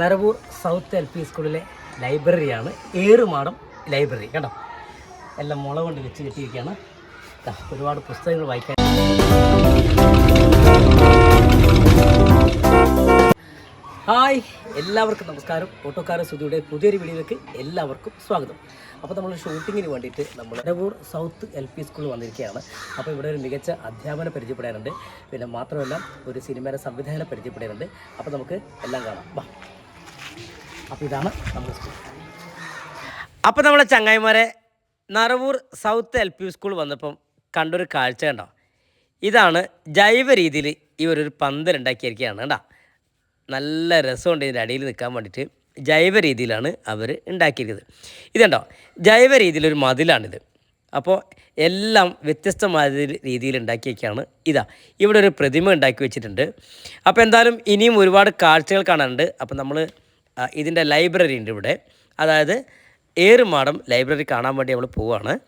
Naravoor south L P സ്കൂളിലെ ലൈബ്രറിയാണ് ഏറുമാടം library. കണ്ടോ? എല്ലാം മുള കൊണ്ട് വെച്ച് കെട്ടിയിരിക്കുകയാണ്. ഒരുപാട് പുസ്തകങ്ങൾ വായിക്കാൻ. ഹായ് എല്ലാവർക്കും നമസ്കാരം. ഓട്ടോക്കാര സുധിയുടെ പുതിയൊരു വീഡിയോയിലേക്ക് എല്ലാവർക്കും സ്വാഗതം. അപ്പോൾ നമ്മൾ ഷൂട്ടിങ്ങിന് വേണ്ടിയിട്ട് നമ്മൾ നരവൂർ സൗത്ത് എൽ പി സ്കൂളിൽ വന്നിരിക്കുകയാണ്. അപ്പോൾ ഇവിടെ ഒരു മികച്ച അധ്യാപനം പരിചയപ്പെടാനുണ്ട്. പിന്നെ മാത്രമല്ല ഒരു സിനിമയുടെ സംവിധാനം പരിചയപ്പെടാനുണ്ട്. അപ്പോൾ നമുക്ക് എല്ലാം കാണാം. വാ. അപ്പോൾ ഇതാണ് നമ്മുടെ സ്കൂൾ. അപ്പോൾ നമ്മളെ ചങ്ങായിമാരെ Naravoor south L P school വന്നപ്പം കണ്ടൊരു കാഴ്ച കണ്ടോ? ഇതാണ് ജൈവ രീതിയിൽ ഇവരൊരു പന്തലുണ്ടാക്കിയിരിക്കുകയാണ് കേട്ടോ നല്ല രസമുണ്ട് ഇതിന്റെ അടിയിൽ നിൽക്കാൻ വേണ്ടിയിട്ട്. ജൈവ രീതിയിലാണ് അവർ ഉണ്ടാക്കിയിരിക്കുന്നത്. ഇതുണ്ടോ ജൈവ രീതിയിലൊരു മതിലാണിത്. അപ്പോൾ എല്ലാം വ്യത്യസ്തമായ രീതിയിൽ ഉണ്ടാക്കിയൊക്കെയാണ് ഇതാ. ഇവിടെ ഒരു പ്രതിമ ഉണ്ടാക്കി വെച്ചിട്ടുണ്ട്. അപ്പോൾ എന്തായാലും ഇനിയും ഒരുപാട് കാഴ്ചകൾ കാണാനുണ്ട്. അപ്പോൾ നമ്മൾ ഇതിന്റെ ലൈബ്രറി ഉണ്ട് ഇവിടെ. അതായത് ഏറുമാടം ലൈബ്രറി കാണാൻ വേണ്ടി നമ്മൾ പോവുകയാണ്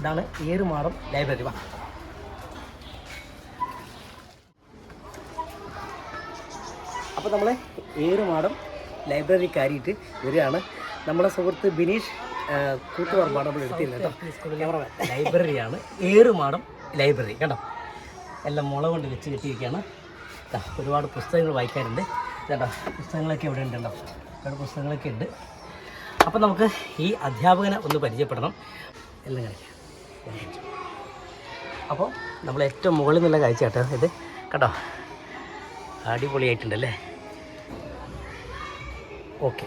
ഇതാണ് ഏറുമാടം ലൈബ്രറി. വാ. അപ്പോൾ നമ്മൾ ഏറുമാടം ലൈബ്രറി കയറിയിട്ട് വരികയാണ്. നമ്മുടെ സുഹൃത്ത് ബിനീഷ് കൂട്ടുപറമ്പാണ് നമ്മൾ എടുത്തില്ല കേട്ടോ. ലൈബ്രറിയാണ്. ഏറുമാടം ലൈബ്രറി കേട്ടോ എല്ലാം മുള കൊണ്ട് വെച്ച് കെട്ടിയിരിക്കുകയാണ്. ഒരുപാട് പുസ്തകങ്ങൾ വായിക്കാറുണ്ട് കേട്ടോ പുസ്തകങ്ങളൊക്കെ ഇവിടെ ഉണ്ട് കേട്ടോ ഒരുപാട് പുസ്തകങ്ങളൊക്കെ ഉണ്ട്. അപ്പം നമുക്ക് ഈ അധ്യാപകനെ ഒന്ന് പരിചയപ്പെടണം. എല്ലാം കാണിക്കാം അപ്പോൾ നമ്മൾ ഏറ്റവും മുകളിൽ നിന്നുള്ള കാഴ്ച കേട്ടോ ഇത്. കേട്ടോ അടിപൊളിയായിട്ടുണ്ടല്ലേ ഓക്കെ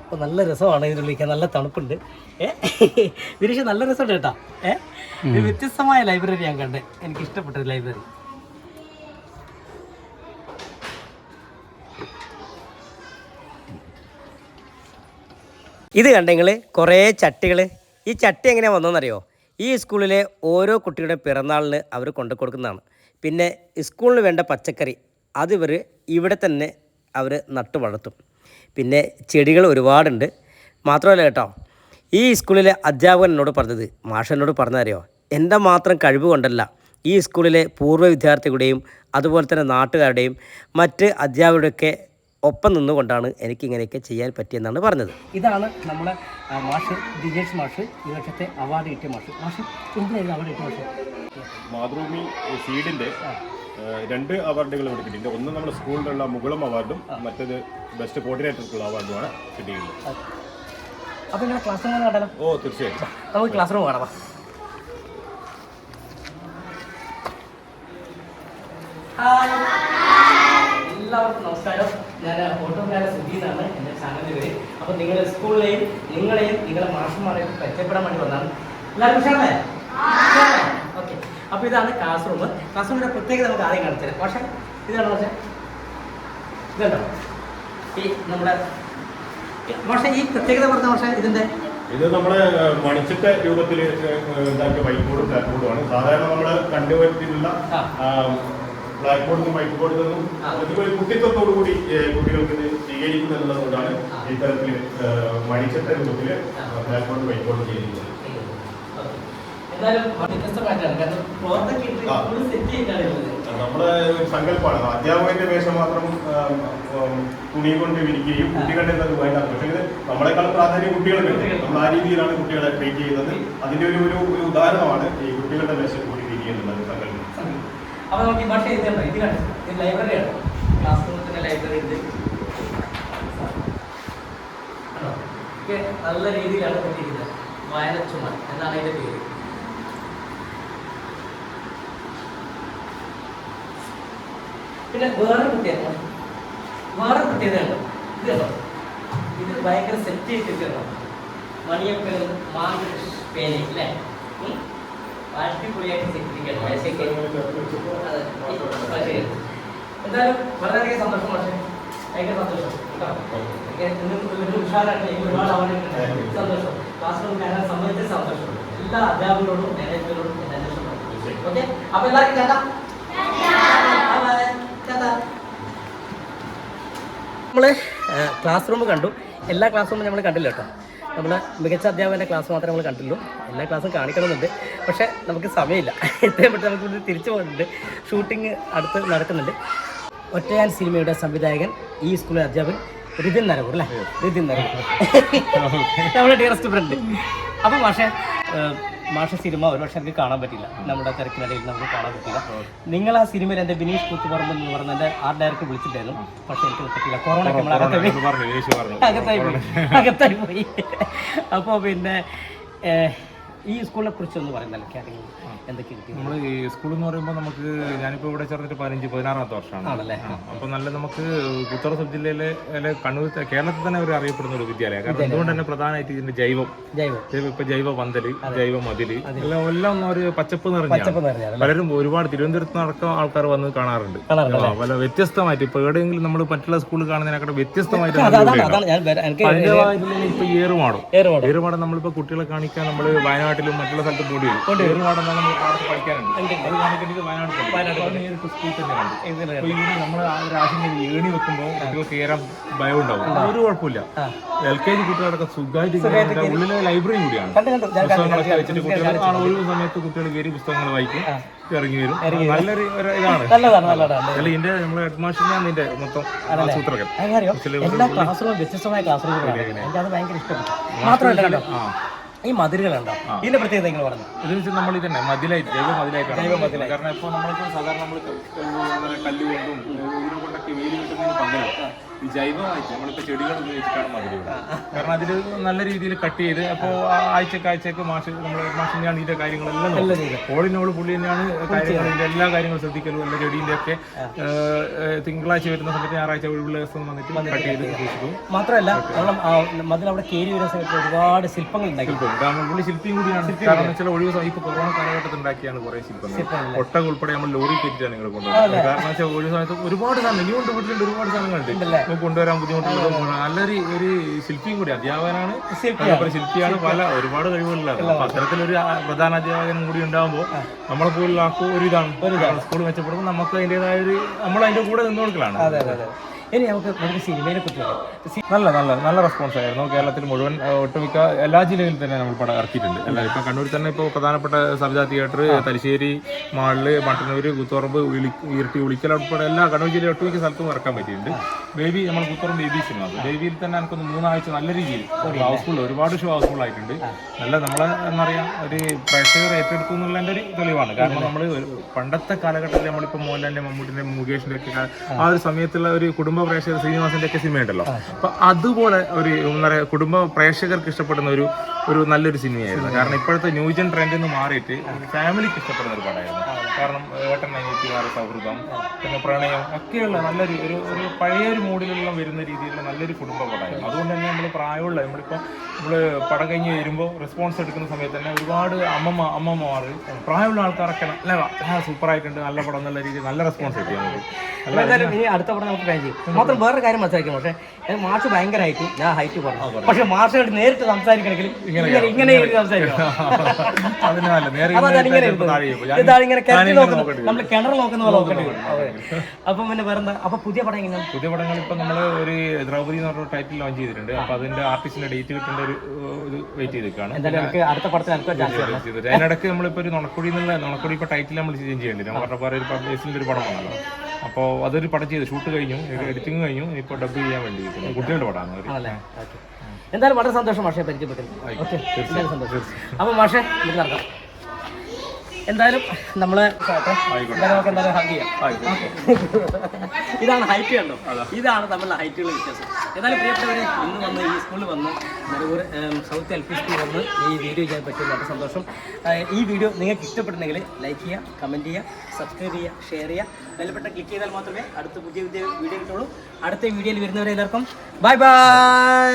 അപ്പോൾ നല്ല രസമാണ് ഇതിനുള്ളിലേക്ക് നല്ല തണുപ്പുണ്ട്. ഏ? വിരീഷ് നല്ല രസമുണ്ട് കേട്ടോ. ഏ? ഒരു വ്യത്യസ്തമായ ലൈബ്രറി ഞാൻ കണ്ടത് എനിക്ക് ഇഷ്ടപ്പെട്ട ഒരു ലൈബ്രറി. ഇത് കണ്ടെങ്കിൽ കുറേ ചട്ടികൾ ഈ ചട്ടി എങ്ങനെയാണ് വന്നതെന്നറിയോ? ഈ സ്കൂളിലെ ഓരോ കുട്ടിയുടെ പിറന്നാളിന് അവർ കൊണ്ടു കൊടുക്കുന്നതാണ്. പിന്നെ സ്കൂളിന് വേണ്ട പച്ചക്കറി അതിവർ ഇവിടെ തന്നെ അവർ നട്ടു വളർത്തും. പിന്നെ ചെടികൾ ഒരുപാടുണ്ട്. മാത്രമല്ല കേട്ടോ ഈ സ്കൂളിലെ അധ്യാപകൻ എന്നോട് പറഞ്ഞത് മാഷ എന്നോട് പറഞ്ഞതറിയോ? എന്റെ മാത്രം കഴിവ് കൊണ്ടല്ല ഈ സ്കൂളിലെ പൂർവ വിദ്യാർത്ഥികളുടെയും അതുപോലെ തന്നെ നാട്ടുകാരുടെയും മറ്റ് അധ്യാപകരുടെയൊക്കെ ഒപ്പം നിന്നുകൊണ്ടാണ് എനിക്ക് ഇങ്ങനെയൊക്കെ ചെയ്യാൻ പറ്റിയെന്നാണ് പറഞ്ഞത്. ഇതാണ് നമ്മുടെ മാഷ് ദിജേഷ് മാഷ് ഈ വർഷത്തെ അവാർഡ് കിട്ടിയ മാഷ്. മാഷ് എന്തിനായിരുന്നു അവാർഡ് കിട്ടിയ മാഷ്? മാതൃഭൂമി സീഡിന്റെ രണ്ട് അവാർഡുകൾ ഇവിടെ കിട്ടിയിട്ടുണ്ട്. ഒന്ന് നമ്മുടെ സ്കൂളിലുള്ള മുകുളം അവാർഡും മറ്റേത് ബെസ്റ്റ് കോർഡിനേറ്റർക്കുള്ള അവാർഡുമാണ് കിട്ടിയിട്ടുള്ളത്. അപ്പോൾ നിങ്ങളുടെ ക്ലാസ് റൂം കണ്ടാലോ? ഓ തീർച്ചയായിട്ടും. നമുക്ക് ക്ലാസ് റൂം കാണാം. ഹായ്. എല്ലാവർക്കും നമസ്കാരം. ഞാൻ ഓട്ടോക്കാരൻ സുധീന്നാണ് എന്റെ ചാനലിൽ വരെ അപ്പോൾ നിങ്ങളുടെ സ്കൂളിലെയും നിങ്ങളെയും നിങ്ങളുടെ മാഷന്മാരെയും പരിചയപ്പെടാൻ വേണ്ടി വന്നതാണ് എല്ലാവരും ഉഷാറല്ലേ ഓക്കെ. അപ്പോൾ ഇതാണ് ക്ലാസ് റൂം ക്ലാസ് റൂമിന്റെ പ്രത്യേകത നമുക്ക് ആദ്യം കാണിച്ചത് പക്ഷേ ഇതാണ് പക്ഷേ ഇതുണ്ടോ? ഈ നമ്മുടെ പക്ഷേ ഈ പ്രത്യേകത പറഞ്ഞ പക്ഷേ ഇതിന്റെ ഇത് നമ്മുടെ മണിച്ചിട്ട രൂപത്തിൽ ബോർഡും ബ്ലാക്ക് ബോർഡുമാണ് സാധാരണ നമ്മൾ കണ്ടുവരുത്തിലുള്ള ആ. ബ്ലാക്ക് ബോർഡിൽ നിന്നും വൈറ്റ് ബോർഡിൽ നിന്നും. ഇതുപോലെ കുട്ടിത്വത്തോടു കൂടി കുട്ടികൾക്ക് ഇത് സ്വീകരിക്കുന്നു എന്നുള്ളതുകൊണ്ടാണ്. ഇത്തരത്തിൽ മണിച്ചിട്ട രൂപത്തിൽ. ബ്ലാക്ക് ബോർഡ് വൈറ്റ് ബോർഡ് ചെയ്യുന്നത്. നമ്മൾ ഒരു സങ്കല്പമാണ് അധ്യാപകന്റെ വേഷം മാത്രം തുണി കൊണ്ട് വിരിക്കുകയും കുട്ടികളുടെ വേണ്ട പക്ഷേ ഇത് നമ്മളെക്കാൾ പ്രാധാന്യം കുട്ടികൾക്ക് നമ്മൾ ആ രീതിയിലാണ് കുട്ടികളെ ട്രീറ്റ് ചെയ്യുന്നത്. അതിന്റെ ഒരു ഒരു ഒരു ഉദാഹരണമാണ് ഈ കുട്ടികളുടെ വേഷം കൂടി വിരിക്കുന്നുള്ളത് സങ്കല്പം. അപ്പൊ നമുക്ക് ഈ ഭാഷ എഴുതണ്ട ഇത് കണ്ടു? ഇത് ലൈബ്രറിയാണ് ക്ലാസ് റൂമത്തിന്റെ ലൈബ്രറി എഴുതി നല്ല രീതിയിലാണ് കൊണ്ടിരിക്കുന്നത് വയലച്ചുമ എന്നാണ് അതിന്റെ പേര്. പിന്നെ വേറെ പ്രത്യേകത വേറെ പ്രത്യേകത ഉണ്ടോ ഇത് കണ്ടോ? ഇത് ഭയങ്കര സെറ്റ് ചെയ്തിട്ടുണ്ടോ മണിയപ്പേ മാർഗ് പേന അല്ലേ? ഉം? അടിപൊളിയായിട്ട് സെറ്റ് ചെയ്തിരിക്കുകയാണ് പൈസയൊക്കെ അതെ. പക്ഷേ എന്തായാലും വളരെയധികം സന്തോഷം പക്ഷേ ഭയങ്കര സന്തോഷം സന്തോഷം. ക്ലാസ് റൂം കയറാൻ സമ്മതിച്ച സന്തോഷം. എല്ലാ അധ്യാപകരോടും മാനേജ്മെന്റിനോടും ഞാൻ അന്വേഷണം ഓക്കെ അപ്പൊ എല്ലാവർക്കും കേട്ടാ നമ്മൾ ക്ലാസ് റൂം കണ്ടു. എല്ലാ ക്ലാസ് റൂമും നമ്മൾ കണ്ടില്ല കേട്ടോ. നമ്മൾ മികച്ച അധ്യാപകന്റെ ക്ലാസ് മാത്രമേ നമ്മൾ കണ്ടുള്ളൂ എല്ലാ ക്ലാസ്സും കാണിക്കണമെന്നുണ്ട്. പക്ഷേ നമുക്ക് സമയമില്ല. ഇത്രയും പെട്ടെന്ന് നമുക്ക് ഇവിടെ തിരിച്ചു പോകുന്നുണ്ട് ഷൂട്ടിംഗ് അടുത്ത് നടക്കുന്നുണ്ട്. ഒറ്റയാൻ സിനിമയുടെ സംവിധായകൻ ഈ സ്കൂളിലെ അധ്യാപകൻ റിതിൻ നരകൂർ അല്ലേ? റിതിൻ നരകൂർ നമ്മുടെ ഡിയറസ്റ്റ് ഫ്രണ്ട് അപ്പം ഏഹ്, മാഷ സിനിമ ഒരു വർഷത്തേക്ക് എനിക്ക് കാണാൻ പറ്റില്ല. നമ്മുടെ തിരക്കിനിടയിൽ നമുക്ക് കാണാൻ പറ്റില്ല. നിങ്ങൾ ആ സിനിമയിൽ എന്റെ ബിനീഷ് കൂത്തുപറമ്പ് എന്ന് പറഞ്ഞ എന്റെ ആർട്ട് ഡയറക്ടർ വിളിച്ചിട്ടായിരുന്നു പക്ഷെ എനിക്ക് പറ്റില്ല. കൊറോണ നമ്മൾ അകത്തായി പോയി. അകത്തായി പോയി. അപ്പോൾ പിന്നെ ഈ സ്കൂളിനെ കുറിച്ച് ഒന്ന് പറയുന്നല്ലോ നമ്മൾ എന്തൊക്കെ കിട്ടി? നമ്മൾ ഈ സ്കൂൾ എന്ന് പറയുമ്പോൾ നമുക്ക് ഞാനിപ്പോൾ ഇവിടെ ചേർന്നിട്ട് പതിനഞ്ച് പതിനാറാമത്തെ വർഷമാണ്. ആണല്ലേ? അപ്പോൾ നല്ല നമുക്ക് ഉത്തര സബ് ജില്ലയിലെ അല്ലെ കണ്ണൂർ കേരളത്തിൽ തന്നെ ഒരു അറിയപ്പെടുന്ന ഒരു വിദ്യാലയം. കാരണം അതുകൊണ്ട് തന്നെ പ്രധാനമായിട്ട് ഇതിന്റെ ജൈവം. ജൈവം. ജൈവം ഇപ്പൊ ജൈവ പന്തൽ ജൈവ മതിൽ എല്ലാം എല്ലാം ഒരു പച്ചപ്പ് നിറഞ്ഞ പലരും ഒരുപാട് തിരുവനന്തപുരത്ത് നടക്കുന്ന ആൾക്കാർ വന്ന് കാണാറുണ്ട്. പല വ്യത്യസ്തമായിട്ട് ഇപ്പൊ എവിടെയെങ്കിലും നമ്മൾ മറ്റുള്ള സ്കൂളിൽ കാണുന്നതിനെക്കാട്ട് വ്യത്യസ്തമായിട്ട് അതിന്റെതായിട്ടുള്ള ഇപ്പൊ ഏറുമാടും. ഏറുമാടം. നമ്മളിപ്പോ കുട്ടികളെ കാണിക്കാൻ നമ്മൾ വയനാട്ടിലും മറ്റുള്ള സ്ഥലത്തും പോയി പാടത്ത് പഠിക്കാനുണ്ട്. അത് കാണിക്കേണ്ടത് വയനാട് നേരിട്ട് സ്കൂളിൽ തന്നെ. കണ്ടു. ഇവിടെ നമ്മൾ ആ ഒരു ആശങ്ക ഏണി വെക്കുമ്പോൾ കുട്ടികൾക്ക് കയറാൻ ഭയം ഉണ്ടാവും. ഒരു കുഴപ്പമില്ല. എൽ കെ ജി കുട്ടികളൊക്കെ സുഖമായിട്ട്. ഉള്ളിലെ ലൈബ്രറി കൂടിയാണ്. പുസ്തകങ്ങളൊക്കെ വെച്ചിട്ട് കുട്ടികൾ ഒഴിവ് സമയത്ത് കുട്ടികൾ കയറി പുസ്തകങ്ങൾ വായിക്കും ഇറങ്ങി വരും. നല്ലൊരു ഇതാണ്. അല്ല ഇതിന്റെ നമ്മളെ ഹെഡ് മാസ്റ്ററിനാണ് ഇതിന്റെ മൊത്തം ആസൂത്രകൻ എല്ലാ ക്ലാസ് റൂമും വ്യത്യസ്തമായ ക്ലാസ് റൂമുകളാണ് എനിക്കത് ഭയങ്കര ഇഷ്ടപ്പെട്ടു. മാത്രമല്ല ഈ മതിലുകളുണ്ടോ ഇതിന്റെ പ്രത്യേകത നിങ്ങൾ പറഞ്ഞു? ഇത് വെച്ച് നമ്മൾ ഇതന്നെ മതിലായിട്ട് ജൈവ മതിലായിട്ടാണ് കാരണം ഇപ്പോൾ നമ്മളിപ്പോൾ സാധാരണ നമ്മൾ കല്ലുകൊണ്ടും ഇതിനെ കൊണ്ടൊക്കെ വേലി കിട്ടുന്നതിന് പകരം ഈ ജൈവമായിട്ട് നമ്മളിപ്പോൾ ചെടികൾ ഉപയോഗിച്ചിട്ടാണ് മതിലുകൾ. കാരണം അതിൽ നല്ല രീതിയിൽ കട്ട് ചെയ്ത് അപ്പോ ആഴ്ചക്ക് ആഴ്ചക്ക് മാഷ് നമ്മൾ മാഷിന്റെയാണ് ഇതിന്റെ കാര്യങ്ങളെല്ലാം നോക്കുന്നത്. ഓളിനോട് പുള്ളി തന്നെയാണ് കാര്യങ്ങൾ ഇതിന്റെ എല്ലാ കാര്യങ്ങളും ശ്രദ്ധിക്കലും എല്ലാ ചെടീന്റെ ഒക്കെ തിങ്കളാഴ്ച വരുന്ന സമയത്ത് ഞായറാഴ്ച ഒഴിവുള്ള ദിവസം വന്നിട്ട് കട്ട് ചെയ്ത് സൂക്ഷിക്കും മാത്രമല്ല നമ്മൾ മതിൽ അവിടെ കയറി വരുന്ന സമയത്ത് ഒരുപാട് ശില്പങ്ങൾ ഉണ്ടാക്കി. കാരണം പുള്ളി ശില്പിയും കൂടിയാണ്. കാരണം ചില ഒഴിവ് സമയം ഇപ്പൊ കൊറോണ കാലഘട്ടത്തിൽ ഉണ്ടാക്കിയാണ് കുറെ ശില്പങ്ങൾ. ഒട്ടക ഉൾപ്പെടെ നമ്മൾ ലോറി കയറ്റിട്ടാണ് നിങ്ങൾ കൊണ്ടുവരുന്നത് കാരണം വെച്ചാൽ ഒഴിവ് സമയത്ത് ഒരുപാട് സാധനം ഇനി കൊണ്ട് വീട്ടിലുണ്ട് ഒരുപാട് സാധനങ്ങളുണ്ട്. കൊണ്ടുവരാൻ ബുദ്ധിമുട്ടുള്ളതും നല്ലൊരു ഒരു ശില്പിയും കൂടി അധ്യാപകനാണ്. അതേപോലെ ശില്പിയാണ് പല ഒരുപാട് കഴിവുകളിലാണ് അപ്പൊ അത്തരത്തിലൊരു പ്രധാന അധ്യാപകനും കൂടി ഉണ്ടാകുമ്പോൾ നമ്മളെ പോലുള്ള ആക്കും ഒരു ഇതാണ്. സ്കൂൾ മെച്ചപ്പെടുമ്പോൾ നമുക്ക് അതിന്റെതായ ഒരു നമ്മൾ അതിന്റെ കൂടെ നിന്ന് കൊടുക്കലാണ് അതെ അതെ അതെ. ഇനി നമുക്ക് നമുക്ക് സിനിമയെ കുറിച്ച്. നല്ല നല്ല നല്ല റെസ്പോൺസ് ആയിരുന്നു. കേരളത്തിൽ മുഴുവൻ ഒട്ടുമിക്ക എല്ലാ ജില്ലകളിലും തന്നെ നമ്മൾ പടം ഇറക്കിയിട്ടുണ്ട്. അല്ല ഇപ്പം കണ്ണൂർ തന്നെ ഇപ്പോൾ പ്രധാനപ്പെട്ട സബ്ജാ തിയേറ്റർ തലശ്ശേരി മാളിൽ മട്ടന്നൂർ കുത്തുറമ്പ് ഇരട്ടി ഉളിക്കൽ ഉൾപ്പെടെ എല്ലാ കണ്ണൂർ ജില്ലയിൽ ഒട്ടുമിക്ക സ്ഥലത്തും ഇറക്കാൻ പറ്റിയിട്ടുണ്ട്. ബേബി നമ്മൾ പുത്തറും ബേബി സിനിമ. ബേബിയിൽ തന്നെ എനിക്കൊന്ന് മൂന്നാഴ്ച നല്ല രീതിയിൽ ഹൗസ്ഫുൾ ഒരുപാട് ഷോ ഹൗസ്ഫുൾ ആയിട്ടുണ്ട്. നല്ല നമ്മളെ എന്താ പറയാ ഒരു പ്രേക്ഷകർ ഏറ്റെടുത്തു എന്നുള്ളതിന്റെ ഒരു തെളിവാണ്. കാരണം നമ്മൾ പണ്ടത്തെ കാലഘട്ടത്തിൽ നമ്മളിപ്പോൾ മോഹൻലാലിന്റെ മമ്മൂട്ടിന്റെ മുകേഷിന്റെ ഒക്കെ ആ. ഒരു സമയത്തുള്ള ഒരു കുടുംബ പ്രേക്ഷകർ ശ്രീനിവാസിന്റെ ഒക്കെ സിനിമ ഉണ്ടല്ലോ. അപ്പൊ അതുപോലെ ഒരു എന്താ പറയാ കുടുംബ പ്രേക്ഷകർക്ക് ഇഷ്ടപ്പെടുന്ന ഒരു ഒരു നല്ലൊരു സിനിമയായിരുന്നു. കാരണം ഇപ്പോഴത്തെ ന്യൂജൻ ട്രെൻഡിൽ നിന്ന് മാറിയിട്ട് ഫാമിലിക്ക് ഇഷ്ടപ്പെടുന്ന ഒരു പടമായിരുന്നു. കാരണം ഏട്ടൻ അനിയത്തിമാരുടെ സൗഹൃദം പിന്നെ പ്രണയം ഒക്കെയുള്ള നല്ലൊരു ഒരു ഒരു പഴയ ഒരു മൂഡിലുള്ള വരുന്ന രീതിയിലുള്ള നല്ലൊരു കുടുംബ പടമായിരുന്നു. അതുകൊണ്ട് തന്നെ നമ്മൾ പ്രായമുള്ള നമ്മളിപ്പോൾ നമ്മൾ പടം കഴിഞ്ഞ് വരുമ്പോൾ റെസ്പോൺസ് എടുക്കുന്ന സമയത്ത് തന്നെ ഒരുപാട് അമ്മമ്മ അമ്മമ്മമാർ പ്രായമുള്ള ആൾക്കാരൊക്കെ നല്ല സൂപ്പർ ആയിട്ടുണ്ട് നല്ല പടം എന്നുള്ള രീതിയിൽ നല്ല റെസ്പോൺസ് കിട്ടി നമുക്ക്. അപ്പോൾ എന്തായാലും ഇനി അടുത്ത പടം നമുക്ക് പ്ലാൻ ചെയ്യും. മാത്രം വേറൊരു കാര്യം മനസ്സിലാക്കി പക്ഷേ മാർച്ച് ഭയങ്കരമായിട്ട് ഞാൻ ഹൈറ്റ് പറഞ്ഞു പക്ഷേ മാർച്ചായിട്ട് നേരിട്ട് സംസാരിക്കണമെങ്കിൽ ഇങ്ങനെ. നമ്മൾ കിണർ നോക്കുന്ന പോലെ നോക്കേണ്ടി വരും അപ്പം പിന്നെ വേറെന്താ? അപ്പൊ പുതിയ പടം എങ്ങനെയാണ്? പുതിയ പടങ്ങൾ ഇപ്പൊ നമ്മൾ ഒരു ദ്രൗപദി എന്ന് പറഞ്ഞ ടൈറ്റിൽ ലോഞ്ച് ചെയ്തിട്ടുണ്ട്. അപ്പൊ അതിന്റെ ആർട്ടിസ്റ്റിന്റെ ഡേറ്റ് കിട്ടേണ്ട ഒരു ഇത് വെയിറ്റ് ചെയ്തിരിക്കുകയാണ്. അടുത്ത പടത്തിന് അതിനിടയ്ക്ക് നമ്മളിപ്പോ ഒരു നുണക്കുടി എന്നുള്ള നുണക്കുടി ഇപ്പൊ ടൈറ്റിൽ നമ്മൾ ചേഞ്ച് ചെയ്യേണ്ടി നമ്മൾ പറഞ്ഞ ഒരു ബേസിന്റെ ഒരു പടം വന്നല്ലോ. അപ്പോൾ അതൊരു പടം ചെയ്ത്. ഷൂട്ട് കഴിഞ്ഞു. എഡിറ്റിംഗ് കഴിഞ്ഞു. ഇപ്പൊ ഡബ് ചെയ്യാൻ വേണ്ടി. കുട്ടികളുടെ പടമാണ് എന്തായാലും വളരെ സന്തോഷം മാഷെ പരിചയപ്പെട്ടത് ഓക്കെ എന്തായാലും സന്തോഷം. അപ്പോൾ മാഷെ നമുക്ക് നടക്കാം. എന്തായാലും നമ്മൾ നമുക്ക് എന്തായാലും ഹഗ് ചെയ്യാം. ഇതാണ് ഹൈറ്റ് കണ്ടോ? ഇതാണ് തമ്മിലുള്ള ഹൈറ്റുകളുടെ വ്യത്യാസം. എന്തായാലും പ്രിയപ്പെട്ടവരെ ഇന്ന് വന്ന് ഈ സ്കൂളിൽ വന്ന് നിലവൂർ സൗത്ത് എൽ പി സ്കൂളിൽ വന്ന് ഈ വീഡിയോ ചെയ്യാൻ പറ്റിയത് വളരെ സന്തോഷം. ഈ വീഡിയോ നിങ്ങൾക്ക് ഇഷ്ടപ്പെട്ടുണ്ടെങ്കിൽ ലൈക്ക് ചെയ്യുക കമന്റ് ചെയ്യുക സബ്സ്ക്രൈബ് ചെയ്യുക ഷെയർ ചെയ്യുക. ബെൽബട്ടൺ ക്ലിക്ക് ചെയ്താൽ മാത്രമേ അടുത്ത പുതിയ പുതിയ വീഡിയോ കിട്ടുള്ളൂ. അടുത്ത വീഡിയോയിൽ വരുന്നവരെ എല്ലാവർക്കും ബൈ ബൈ